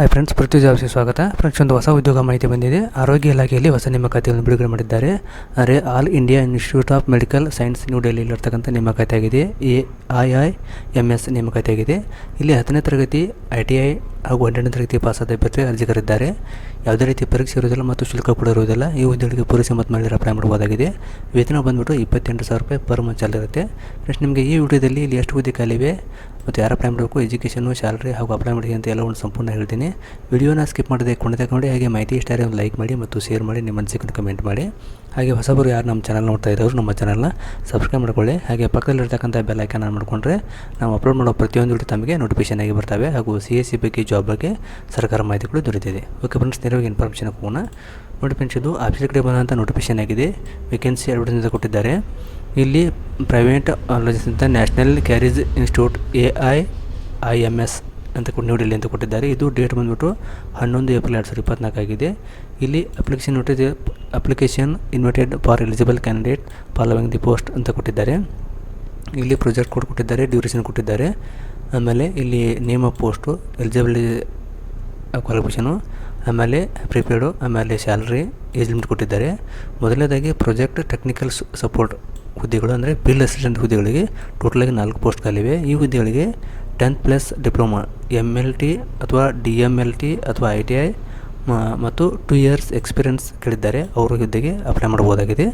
Hi friends ಪೃಥ್ವಿ ಜಾಬ್ಸ್ಗೆ ಸ್ವಾಗತ friends ಒಂದು ಹೊಸ ಉದ್ಯೋಗ ಮಾಹಿತಿ ಬಂದಿದೆ. ಆರೋಗ್ಯ ಇಲಾಖೆಯಲ್ಲಿ ಹೊಸ ನೇಮಕಾತಿಯನ್ನು ಬಿಡುಗಡೆ ಮಾಡಿದ್ದಾರೆ. ಅಂದರೆ all India institute of medical science new ಡೆಲ್ಲಿಯಲ್ಲಿರ್ತಕ್ಕಂಥ ನೇಮಕಾತಿ ಆಗಿದೆ. A I I M S ನೇಮಕಾತಿ ಆಗಿದೆ. ಇಲ್ಲಿ ಹತ್ತನೇ ತರಗತಿ ಐ ಟಿ ಐ ಹಾಗೂ ಹನ್ನೆರಡನೇ ತರಗತಿ ಪಾಸಾದ ಅಭ್ಯರ್ಥಿ ಅರ್ಜಿಗರಿದ್ದಾರೆ ಯಾವುದೇ ರೀತಿ ಪರೀಕ್ಷೆ ಇರುವುದಿಲ್ಲ ಮತ್ತು ಶುಲ್ಕ ಕೂಡ ಇರುವುದಿಲ್ಲ. ಈ ಹುದ್ದೆಗಳಿಗೆ ಪೂರೈಸಿ ಮತ್ತು ಮಹಿಳೆಯರ ಅಪ್ಲೈ ಮಾಡಬಹುದಾಗಿದೆ. ವೇತನ ಬಂದುಬಿಟ್ಟು ಇಪ್ಪತ್ತೆಂಟು ಸಾವಿರ ರೂಪಾಯಿ ಪರ್ ಮಂತ್ ಇರುತ್ತೆ. ಫ್ರೆಂಡ್ಸ್ ನಿಮಗೆ ಈ ವಿಡಿಯೋದಲ್ಲಿ ಇಲ್ಲಿ ಎಷ್ಟು ಹುದ್ದೆ ಖಾಲಿವೆ ಮತ್ತು ಯಾರು ಅಪ್ಲೈ ಮಾಡಬೇಕು ಎಜುಕೇಷನು ಸ್ಯಾಲ್ರಿ ಹಾಗೂ ಅಪ್ಲೈ ಮಾಡಿ ಅಂತ ಎಲ್ಲ ಒಂದು ಸಂಪೂರ್ಣ ಹೇಳ್ತೀನಿ. ವಿಡಿಯೋನ ಸ್ಕಿಪ್ ಮಾಡದೆ ಕೊನೆ ನೋಡಿ ಹಾಗೆ ಮಾಹಿತಿ ಇಷ್ಟ ಒಂದು ಲೈಕ್ ಮಾಡಿ ಮತ್ತು ಶೇರ್ ಮಾಡಿ, ನಿಮ್ಮ ಅನಿಸಿಕೆ ಕಮೆಂಟ್ ಮಾಡಿ. ಹಾಗೆ ಹೊಸಬರು ಯಾರು ನಮ್ಮ ಚಾನಲ್ ನೋಡ್ತಾ ಇದ್ದವರು ನಮ್ಮ ಚಾನಲ್ನ ಸಬ್ಸ್ಕ್ರೈಬ್ ಮಾಡ್ಕೊಳ್ಳಿ. ಹಾಗೆ ಪಕ್ಕದಲ್ಲಿರ್ತಕ್ಕಂಥ ಬೆಲ್ ಆನ್ ಮಾಡಿಕೊಂಡ್ರೆ ನಾವು ಅಪ್ಲೋಡ್ ಮಾಡೋ ಪ್ರತಿಯೊಂದು ವಿಡಿಯೋ ತಮಗೆ ನೋಟಿಫಿಕೇಶನ್ ಆಗಿ ಬರ್ತವೆ ಹಾಗೂ ಸಿ ಎಸ್ ಸಿ ಬಗ್ಗೆ ಜಾಬ್ ಬಗ್ಗೆ ಸರ್ಕಾರ ಮಾಹಿತಿಗಳು ದೊರೆತಿದೆ. ಓಕೆ ಫ್ರೆಂಡ್ಸ್ ನೇರವಾಗಿ ಇನ್ಫಾರ್ಮೇಷನ್ ಹೋಗೋಣ. ನೋಡಿ ಫ್ರೆಂಡ್ಸ್ ಇದು ಆಫೀಸ್ ಕಡೆ ಬಂದಂಥ ನೋಟಿಫಿಕೇಶನ್ ಆಗಿದೆ. ವೇಕೆನ್ಸಿ ಅಡ್ವರ್ಟೈಸ್ ಕೊಟ್ಟಿದ್ದಾರೆ. ಇಲ್ಲಿ ಪ್ರೈವೇಟ್ ಅಂತ national carriage institute A I I M S ಅಂತ ನ್ಯೂ ಡೆಲ್ಲಿ ಅಂತ ಕೊಟ್ಟಿದ್ದಾರೆ. ಇದು ಡೇಟ್ ಬಂದುಬಿಟ್ಟು ಹನ್ನೊಂದು ಏಪ್ರಿಲ್ ಎರಡು ಸಾವಿರದ ಇಪ್ಪತ್ನಾಲ್ಕು ಆಗಿದೆ. ಇಲ್ಲಿ application ನೋಟಿದೆ application invited for eligible candidate following the post ಅಂತ ಕೊಟ್ಟಿದ್ದಾರೆ. ಇಲ್ಲಿ ಪ್ರೊಜೆಕ್ಟ್ ಕೋಡ್ ಕೊಟ್ಟಿದ್ದಾರೆ ಡ್ಯೂರೇಷನ್ ಕೊಟ್ಟಿದ್ದಾರೆ. ಆಮೇಲೆ ಇಲ್ಲಿ name of post eligible qualification ಆಮೇಲೆ ಪ್ರಿಪೇಡು ಆಮೇಲೆ ಸ್ಯಾಲ್ರಿ ಏಜ್ ಲಿಮಿಟ್ ಕೊಟ್ಟಿದ್ದಾರೆ. ಮೊದಲನೇದಾಗಿ ಪ್ರೊಜೆಕ್ಟ್ ಟೆಕ್ನಿಕಲ್ ಸಪೋರ್ಟ್ ಹುದ್ದೆಗಳು ಅಂದರೆ ಫೀಲ್ಡ್ ಅಸಿಸ್ಟೆಂಟ್ ಹುದ್ದೆಗಳಿಗೆ ಟೋಟಲಾಗಿ ನಾಲ್ಕು ಪೋಸ್ಟ್ ಖಾಲಿವೆ ಈ ಹುದ್ದೆಗಳಿಗೆ tenth plus diploma M L T ಅಥವಾ ಡಿ ಎಂ ಎಲ್ ಟಿ ಅಥವಾ ಐ ಟಿ ಐ ಮತ್ತು ಟೂ ಇಯರ್ಸ್ ಎಕ್ಸ್ಪೀರಿಯನ್ಸ್ ಕೇಳಿದ್ದಾರೆ. ಅವರು ಹುದ್ದೆಗೆ ಅಪ್ಲೈ ಮಾಡ್ಬೋದಾಗಿದೆ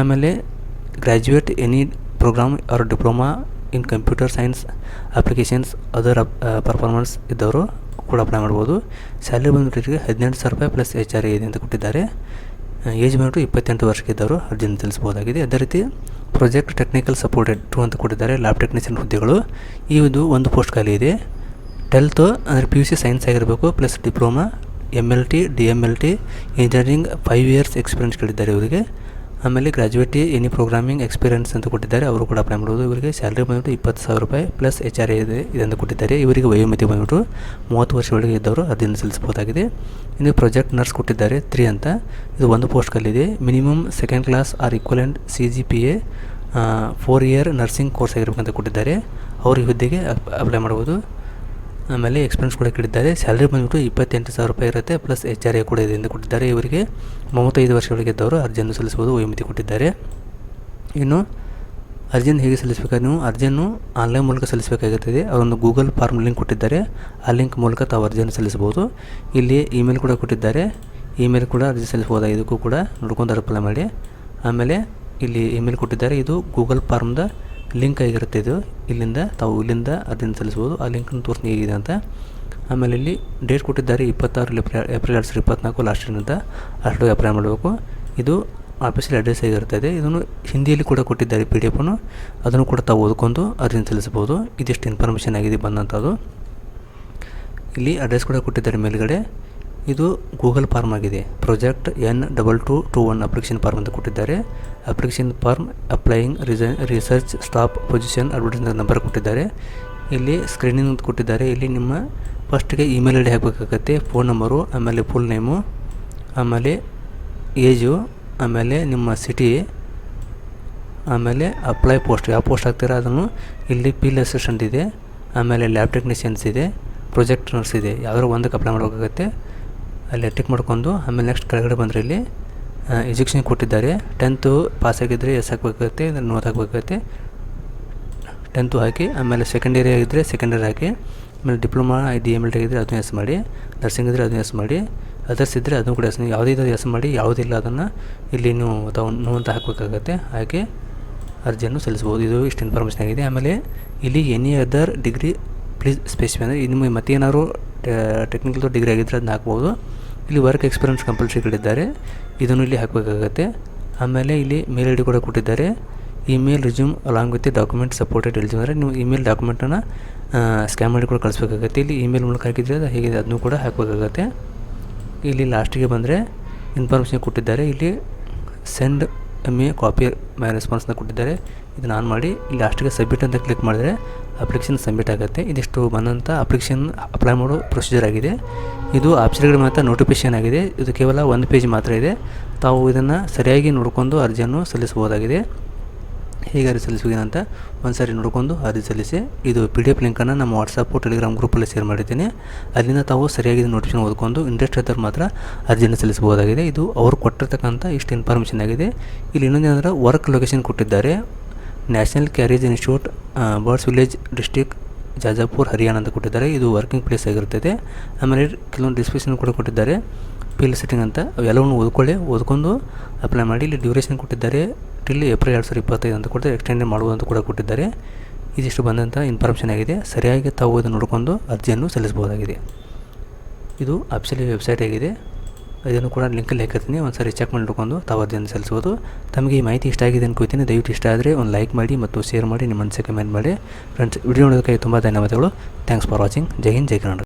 ಆಮೇಲೆ graduate any program or diploma in computer science applications other performance ಇದ್ದವರು ಕೂಡ ಅಪ್ಲೈ ಮಾಡ್ಬೋದು ಸ್ಯಾಲ್ರಿ ಬಂದ್ಬಿಟ್ಟು ಹದಿನೆಂಟು ಸಾವಿರ ರೂಪಾಯಿ ಪ್ಲಸ್ ಎಚ್ ಆರ್ ಇದೆ ಅಂತ ಕೊಟ್ಟಿದ್ದಾರೆ. ಏಜ್ ಬಂದ್ಬಿಟ್ಟು ಇಪ್ಪತ್ತೆಂಟು ವರ್ಷಕ್ಕಿದ್ದವರು ಅರ್ಜಿನ ತಿಳಿಸ್ಬೋದಾಗಿದೆ ಅದೇ ರೀತಿ ಪ್ರಾಜೆಕ್ಟ್ ಟೆಕ್ನಿಕಲ್ ಸಪೋರ್ಟೆಡ್ ಟು ಅಂತ ಕೊಟ್ಟಿದ್ದಾರೆ ಲ್ಯಾಬ್ ಟೆಕ್ನಿಷಿಯನ್ ಹುದ್ದೆಗಳು. ಒಂದು ಒಂದು ಪೋಸ್ಟ್ ಖಾಲಿ ಇದೆ. ಟೆಲ್ತು ಅಂದರೆ ಪಿ ಯು ಸಿ ಸೈನ್ಸ್ ಆಗಿರಬೇಕು plus diploma M L T D M L T engineering five years experience ಕೇಳಿದ್ದಾರೆ ಇವರಿಗೆ. ಆಮೇಲೆ ಗ್ರಾಜ್ಯುಯೇಟಿ ಎನಿ ಪ್ರೋಗ್ರಾಮಿಂಗ್ ಎಕ್ಸ್ಪೀರಿಯನ್ಸ್ ಅಂತ ಕೊಟ್ಟಿದ್ದಾರೆ. ಅವರು ಕೂಡ ಅಪ್ಲೈ ಮಾಡ್ಬೋದು. ಇವರಿಗೆ ಸ್ಯಾಲ್ರಿ ಬಂದ್ಬಿಟ್ಟು ಇಪ್ಪತ್ತು ಸಾವಿರ ರೂಪಾಯಿ ಪ್ಲಸ್ ಎಚ್ ಆರ್ ಇದೆ ಇದನ್ನು ಕೊಟ್ಟಿದ್ದಾರೆ. ಇವರಿಗೆ ವಯೋಮಿತಿ ಬಂದ್ಬಿಟ್ಟು ಮೂವತ್ತು ವರ್ಷ ಒಳಗೆ ಇದ್ದವರು ಅದನ್ನು ಸಲ್ಲಿಸಬಹುದಾಗಿದೆ. ಇನ್ನು ಪ್ರಾಜೆಕ್ಟ್ ನರ್ಸ್ ಕೊಟ್ಟಿದ್ದಾರೆ ತ್ರೀ ಅಂತ. ಇದು ಒಂದು post ಕಲ್ಲಿದೆ. Minimum second class or equivalent C G P A four year nursing course ಆಗಿರ್ಬೇಕಂತ ಕೊಟ್ಟಿದ್ದಾರೆ. ಅವ್ರ ಹುದ್ದೆಗೆ ಅಪ್ಲೈ ಮಾಡ್ಬೋದು. ಆಮೇಲೆ ಎಕ್ಸ್ಪೆನ್ಸ್ ಕೂಡ ಕೊಟ್ಟಿದ್ದಾರೆ ಸ್ಯಾಲ್ರಿ ಬಂದುಬಿಟ್ಟು ಇಪ್ಪತ್ತೆಂಟು ಸಾವಿರ ರೂಪಾಯಿ ಇರುತ್ತೆ ಪ್ಲಸ್ ಎಚ್ ಆರ್ ಎ ಕೂಡ ಇದರಿಂದ ಕೊಟ್ಟಿದ್ದಾರೆ. ಇವರಿಗೆ ಮೂವತ್ತೈದು ವರ್ಷದೊಳಗೆ ಇದ್ದವರು ಅರ್ಜಿಯನ್ನು ಸಲ್ಲಿಸಬಹುದು ವಯೋಮಿತಿ ಕೊಟ್ಟಿದ್ದಾರೆ. ಇನ್ನು ಅರ್ಜಿಯನ್ನು ಹೇಗೆ ಸಲ್ಲಿಸಬೇಕಾದ್ರೆ ನೀವು ಅರ್ಜಿಯನ್ನು ಆನ್ಲೈನ್ ಮೂಲಕ ಸಲ್ಲಿಸಬೇಕಾಗುತ್ತದೆ. ಅವರೊಂದು ಗೂಗಲ್ ಫಾರ್ಮ್ ಲಿಂಕ್ ಕೊಟ್ಟಿದ್ದಾರೆ. ಆ ಲಿಂಕ್ ಮೂಲಕ ತಾವು ಅರ್ಜಿಯನ್ನು ಸಲ್ಲಿಸಬಹುದು. ಇಲ್ಲಿ ಇಮೇಲ್ ಕೂಡ ಕೊಟ್ಟಿದ್ದಾರೆ. ಇಮೇಲ್ ಕೂಡ ಅರ್ಜಿ ಸಲ್ಲಿಸಬಹುದು ಇದಕ್ಕೂ ಕೂಡ ನೋಡ್ಕೊಂಡು ಅಪ್ಲೈ ಮಾಡಿ. ಆಮೇಲೆ ಇಲ್ಲಿ ಇಮೇಲ್ ಕೊಟ್ಟಿದ್ದಾರೆ. ಇದು ಗೂಗಲ್ ಫಾರ್ಮ್ದ ಲಿಂಕ್ ಆಗಿರುತ್ತೆ ಇದು. ಇಲ್ಲಿಂದ ತಾವು ಇಲ್ಲಿಂದ ಅದನ್ನು ಸಲ್ಲಿಸ್ಬೋದು ಆ ಲಿಂಕನ್ನು ತೋರಿಸಿ ಹೇಗಿದೆ ಅಂತ. ಆಮೇಲೆ ಇಲ್ಲಿ ಡೇಟ್ ಕೊಟ್ಟಿದ್ದಾರೆ ಇಪ್ಪತ್ತಾರು ಏಪ್ರಿಲ್ ಎರಡು ಸಾವಿರದ ಇಪ್ಪತ್ನಾಲ್ಕು ಲಾಸ್ಟಿನಿಂದ ಅಷ್ಟು ಅಪ್ಲೈ ಮಾಡಬೇಕು. ಇದು ಆಫೀಸಲ್ಲಿ ಅಡ್ರೆಸ್ ಆಗಿರ್ತದೆ ಇದನ್ನು ಹಿಂದಿಯಲ್ಲಿ ಕೂಡ ಕೊಟ್ಟಿದ್ದಾರೆ ಪಿ ಡಿ ಎಫನ್ನು ಅದನ್ನು ಕೂಡ ತಾವು ಓದ್ಕೊಂಡು ಅರ್ಜಿನ ಸಲ್ಲಿಸ್ಬೋದು ಇದಿಷ್ಟು ಇನ್ಫಾರ್ಮೇಷನ್ ಆಗಿದೆ ಬಂದಂಥದ್ದು ಇಲ್ಲಿ ಅಡ್ರೆಸ್ ಕೂಡ ಕೊಟ್ಟಿದ್ದಾರೆ ಮೇಲ್ಗಡೆ. ಇದು ಗೂಗಲ್ ಫಾರ್ಮ್ ಆಗಿದೆ. Project N double two two one application form ಅಂತ ಕೊಟ್ಟಿದ್ದಾರೆ. Application form applying research research staff position advertise number ಕೊಟ್ಟಿದ್ದಾರೆ. ಇಲ್ಲಿ ಸ್ಕ್ರೀನಿಂಗ್ ಅಂತ ಕೊಟ್ಟಿದ್ದಾರೆ. ಇಲ್ಲಿ ನಿಮ್ಮ ಫಸ್ಟ್ಗೆ ಇಮೇಲ್ ಐ ಡಿ ಹಾಕಬೇಕಾಗತ್ತೆ. ಫೋನ್ ನಂಬರು, ಆಮೇಲೆ ಫುಲ್ ನೇಮು, ಆಮೇಲೆ ಏಜು, ಆಮೇಲೆ ನಿಮ್ಮ ಸಿಟಿ, ಆಮೇಲೆ ಅಪ್ಲೈ ಪೋಸ್ಟ್. ಯಾವ ಪೋಸ್ಟ್ ಹಾಕ್ತೀರಾ ಅದನ್ನು ಇಲ್ಲಿ ಫೀಲ್ಡ್ ಅಸಿಸ್ಟೆಂಟ್ ಇದೆ, ಆಮೇಲೆ ಲ್ಯಾಬ್ ಟೆಕ್ನಿಷಿಯನ್ಸ್ ಇದೆ, ಪ್ರೊಜೆಕ್ಟ್ ನರ್ಸ್ ಇದೆ. ಯಾವ್ದಾದ್ರು ಒಂದಕ್ಕೆ ಅಪ್ಲೈ ಮಾಡಬೇಕಾಗತ್ತೆ. ಅಲ್ಲಿ ಟಿಕ್ ಮಾಡ್ಕೊಂಡು ಆಮೇಲೆ ನೆಕ್ಸ್ಟ್ ಕೆಳಗಡೆ ಬಂದರೆ ಇಲ್ಲಿ ಎಜುಕೇಷನ್ ಕೊಟ್ಟಿದ್ದಾರೆ. ಟೆಂತು ಪಾಸ್ ಆಗಿದ್ದರೆ ಎಸ್ ಹಾಕಬೇಕಾಗತ್ತೆ ನೋಟ್ ಹಾಕ್ಬೇಕಾಗತ್ತೆ. ಟೆಂತು ಹಾಕಿ, ಆಮೇಲೆ ಸೆಕೆಂಡ್ ಇಯರ್ ಆಗಿದ್ದರೆ ಸೆಕೆಂಡ್ ಇಯರ್ ಹಾಕಿ, ಆಮೇಲೆ diploma D M L T ಆಗಿದ್ದರೆ ಅದನ್ನು ಎಸ್ ಮಾಡಿ ನರ್ಸಿಂಗ್ ಇದ್ದರೆ ಅದನ್ನು ಎಸ್ ಮಾಡಿ ಅದರ್ಸ್ ಇದ್ದರೆ ಅದನ್ನು ಕೂಡ ಎಸ್ ಯಾವುದೇ ಇದ್ದರೆ ಎಸ್ ಮಾಡಿ ಯಾವುದಿಲ್ಲ ಅದನ್ನು ಇಲ್ಲಿ ನೀವು ತಾವು ಅಂತ ಹಾಕಬೇಕಾಗತ್ತೆ. ಹಾಕಿ ಅರ್ಜಿಯನ್ನು ಸಲ್ಲಿಸ್ಬೋದು ಇದು ಇಷ್ಟು ಇನ್ಫಾರ್ಮೇಷನ್ ಆಗಿದೆ. ಆಮೇಲೆ ಇಲ್ಲಿ any other degree please specify ಅಂದರೆ ನಿಮಗೆ ಮತ್ತೇನಾದ್ರು ಟೆಕ್ನಿಕಲ್ ಡಿಗ್ರಿ ಆಗಿದ್ದರೆ ಅದನ್ನ ಹಾಕ್ಬೋದು. ಇಲ್ಲಿ ವರ್ಕ್ ಎಕ್ಸ್ಪೀರಿಯನ್ಸ್ ಕಂಪಲ್ಸರಿ ಕೊಟ್ಟಿದ್ದಾರೆ ಇದನ್ನು ಇಲ್ಲಿ ಹಾಕಬೇಕಾಗತ್ತೆ. ಆಮೇಲೆ ಇಲ್ಲಿ ಮೇಲ್ ಐ ಕೂಡ ಕೊಟ್ಟಿದ್ದಾರೆ. Email resume along with document supported eligible ಅಂದರೆ ನೀವು ಇಮೇಲ್ ಡಾಕ್ಯುಮೆಂಟನ್ನು ಸ್ಕ್ಯಾನ್ ಮಾಡಿ ಕೂಡ ಕಳಿಸ್ಬೇಕಾಗತ್ತೆ. ಇಲ್ಲಿ ಇಮೇಲ್ ಮೂಲಕ ಹಾಕಿದರೆ ಅದು ಹೇಗಿದೆ ಅದನ್ನು ಕೂಡ ಹಾಕಬೇಕಾಗತ್ತೆ. ಇಲ್ಲಿ ಲಾಸ್ಟಿಗೆ ಬಂದರೆ ಇನ್ಫಾರ್ಮೇಷನ್ ಕೊಟ್ಟಿದ್ದಾರೆ. ಇಲ್ಲಿ send me a copy my ರೆಸ್ಪಾನ್ಸ್ನ ಕೊಟ್ಟಿದ್ದಾರೆ. ಇದನ್ನು ಆನ್ ಮಾಡಿ ಲಾಸ್ಟಿಗೆ ಸಬ್ಮಿಟ್ ಅಂತ ಕ್ಲಿಕ್ ಮಾಡಿದರೆ ಅಪ್ಲಿಕೇಶನ್ ಸಬ್ಮಿಟ್ ಆಗುತ್ತೆ. ಇದಿಷ್ಟು ಬಂದಂಥ ಅಪ್ಲಿಕೇಶನ್ ಅಪ್ಲೈ ಮಾಡೋ ಪ್ರೊಸೀಜರ್ ಆಗಿದೆ. ಇದು ಆಫೀಸರ್ಗಳು ಮಾತ್ರ ನೋಟಿಫಿಕೇಶನ್ ಆಗಿದೆ. ಇದು ಕೇವಲ ಒಂದು ಪೇಜ್ ಮಾತ್ರ ಇದೆ. ತಾವು ಇದನ್ನು ಸರಿಯಾಗಿ ನೋಡಿಕೊಂಡು ಅರ್ಜಿಯನ್ನು ಸಲ್ಲಿಸಬಹುದಾಗಿದೆ. ಹೇಗೆ ಅರ್ಜಿ ಸಲ್ಲಿಸಬೇಕು ಅಂತ ಒಂದ್ಸರಿ ನೋಡ್ಕೊಂಡು ಅರ್ಜಿ ಸಲ್ಲಿಸಿ, ಇದು ಪಿ ಡಿ ಎಫ್ ಲಿಂಕನ್ನು ನಮ್ಮ ವಾಟ್ಸಪ್ಪು ಟೆಲಿಗ್ರಾಮ್ ಗ್ರೂಪಲ್ಲಿ ಶೇರ್ ಮಾಡಿದ್ದೀನಿ. ಅಲ್ಲಿಂದ ತಾವು ಸರಿಯಾಗಿ ನೋಟಿಫಿಕೇಶನ್ ಓದ್ಕೊಂಡು ಇಂಟ್ರೆಸ್ಟ್ ಇದ್ದರೆ ಮಾತ್ರ ಅರ್ಜಿಯನ್ನು ಸಲ್ಲಿಸಬಹುದಾಗಿದೆ. ಇದು ಅವರು ಕೊಟ್ಟಿರ್ತಕ್ಕಂಥ ಇಷ್ಟು ಇನ್ಫಾರ್ಮೇಷನ್ ಆಗಿದೆ. ಇಲ್ಲಿ ಇನ್ನೊಂದೇನಂದ್ರೆ ವರ್ಕ್ ಲೊಕೇಶನ್ ಕೊಟ್ಟಿದ್ದಾರೆ. National carriage institute Badhsa village district Jajapur Haryana ಅಂತ ಕೊಟ್ಟಿದ್ದಾರೆ. ಇದು ವರ್ಕಿಂಗ್ ಪ್ಲೇಸ್ ಆಗಿರ್ತದೆ ಆಮೇಲೆ ಕೆಲವೊಂದು ಡಿಸ್ಕ್ರಿಪ್ಷನ್ ಕೂಡ ಕೊಟ್ಟಿದ್ದಾರೆ. ಪಿಲ್ ಸೆಟ್ಟಿಂಗ್ ಅಂತ ಅವೆಲ್ಲವನ್ನು ಓದ್ಕೊಳ್ಳಿ, ಓದ್ಕೊಂಡು ಅಪ್ಲೈ ಮಾಡಿ ಇಲ್ಲಿ ಡ್ಯೂರೇಷನ್ ಕೊಟ್ಟಿದ್ದಾರೆ. ಟಿಲ್ ಏಪ್ರಿಲ್ ಎರಡು ಸಾವಿರದ ಇಪ್ಪತ್ತೈದು ಅಂತ ಕೊಡ್ತಾರೆ ಎಕ್ಸ್ಟೆಂಡ್ ಮಾಡುವುದು ಅಂತ ಕೂಡ ಕೊಟ್ಟಿದ್ದಾರೆ. ಇದಿಷ್ಟು ಬಂದಂಥ ಇನ್ಫಾರ್ಮೇಷನ್ ಆಗಿದೆ. ಸರಿಯಾಗಿ ತಾವು ಇದನ್ನು ನೋಡಿಕೊಂಡು ಅರ್ಜಿಯನ್ನು ಸಲ್ಲಿಸಬಹುದಾಗಿದೆ. ಇದು ಅಫಿಷಿಯಲಿ ವೆಬ್ಸೈಟ್ ಆಗಿದೆ. ಇದನ್ನು ಕೂಡ ಲಿಂಕಲ್ಲಿ ಹಾಕಿರ್ತೀನಿ. ಒಂದು ಸಾರಿ ಚೆಕ್ ಮಾಡಿ ನೋಡ್ಕೊಂಡು ತಾವು ಅರ್ಜಿಯನ್ನು ಸಲ್ಲಿಸ್ಬೋದು ತಮಗೆ ಈ ಮಾಹಿತಿ ಇಷ್ಟ ಆಗಿದೆ ಅನ್ಕೋತೀನಿ ದಯವಿಟ್ಟು ಇಷ್ಟ ಆದರೆ ಒಂದು ಲೈಕ್ ಮಾಡಿ ಮತ್ತು ಶೇರ್ ಮಾಡಿ, ನಿಮ್ಮ ಮನಸ್ಸಿಗೆ ಕಮೆಂಟ್ ಮಾಡಿ. ಫ್ರೆಂಡ್ಸ್ ವಿಡಿಯೋ ನೋಡೋದಕ್ಕೆ ತುಂಬ ಧನ್ಯವಾದಗಳು. ಥ್ಯಾಂಕ್ಸ್ ಫಾರ್ ವಾಚಿಂಗ್ ಜೈ ಹಿಂದ್, ಜೈ ಕರ್ನಾಟಕ.